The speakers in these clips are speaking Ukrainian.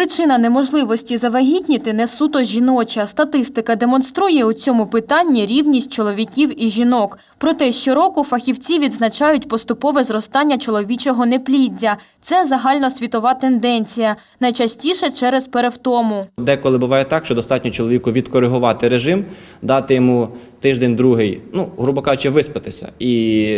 Причина неможливості завагітніти не суто жіноча. Статистика демонструє у цьому питанні рівність чоловіків і жінок. Проте щороку фахівці відзначають поступове зростання чоловічого непліддя. Це загальносвітова тенденція, найчастіше через перевтому. Деколи буває так, що достатньо чоловіку відкоригувати режим, дати йому тиждень-другий, ну, грубо кажучи, виспатися. І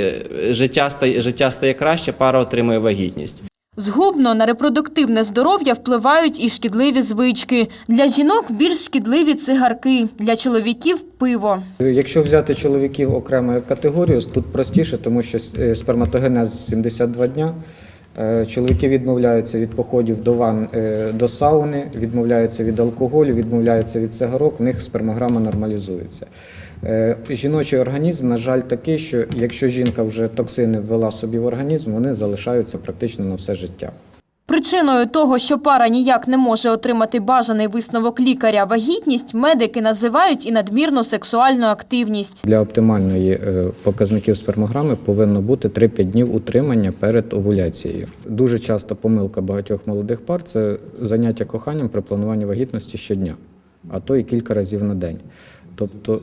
життя стає, життя стає краще, пара отримує вагітність. Згубно на репродуктивне здоров'я впливають і шкідливі звички. Для жінок більш шкідливі цигарки, для чоловіків – пиво. Якщо взяти чоловіків окремою категорію, тут простіше, тому що е, сперматогенез 72 дня. Е, Чоловіки відмовляються від походів до ван е, до сауни, відмовляються від алкоголю, відмовляються від цигарок, в них спермограма нормалізується. Е, Жіночий організм, на жаль, такий, що якщо жінка вже токсини ввела собі в організм, вони залишаються практично на все життя. Причиною того, що пара ніяк не може отримати бажаний висновок лікаря вагітність, медики називають і надмірну сексуальну активність. Для оптимальної е, показників спермограми повинно бути 3-5 днів утримання перед овуляцією. Дуже часто помилка багатьох молодих пар це заняття коханням при плануванні вагітності щодня, а то і кілька разів на день. Тобто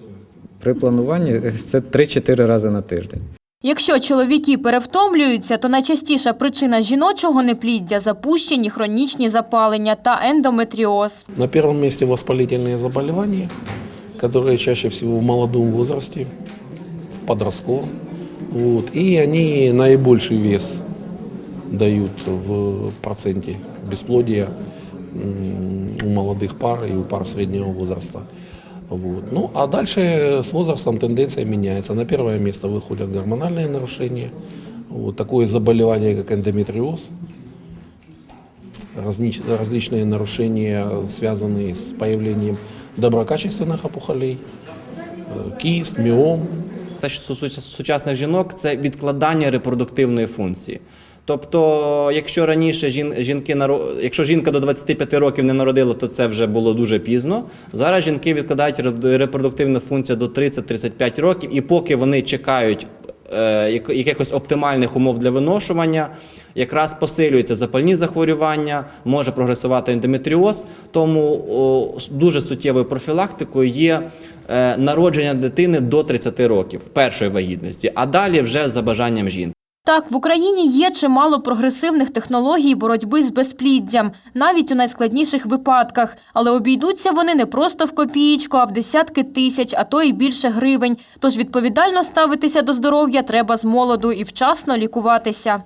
при плануванні це 3-4 рази на тиждень. Якщо чоловіки перевтомлюються, то найчастіша причина жіночого непліддя – запущені хронічні запалення та ендометріоз. На первом месте воспалительные заболевания, которые чаще всего в молодом возрасте, в подростковом. Вот. И они наибольший вес дают в проценте бесплодия м, у молодых пар и у пар среднего возраста. Вот. Ну, а дальше с возрастом тенденция меняется. На первое место выходят гормональные нарушения, вот, такое заболевание, как эндометриоз, разнич- различные нарушения, связанные с появлением доброкачественных опухолей, э, кист, миом, Те, що стосується сучасних жінок, це відкладання репродуктивної функції. Тобто, якщо раніше жін, жінки якщо жінка до 25 років не народила, то це вже було дуже пізно. Зараз жінки відкладають репродуктивну функцію до 30-35 років, і поки вони чекають е, якихось оптимальних умов для виношування, якраз посилюються запальні захворювання, може прогресувати ендометріоз. Тому дуже суттєвою профілактикою є е, народження дитини до 30 років першої вагітності, а далі вже за бажанням жінки. Так, в Україні є чимало прогресивних технологій боротьби з безпліддям, навіть у найскладніших випадках. Але обійдуться вони не просто в копієчку, а в десятки тисяч, а то й більше гривень. Тож відповідально ставитися до здоров'я треба з молоду і вчасно лікуватися.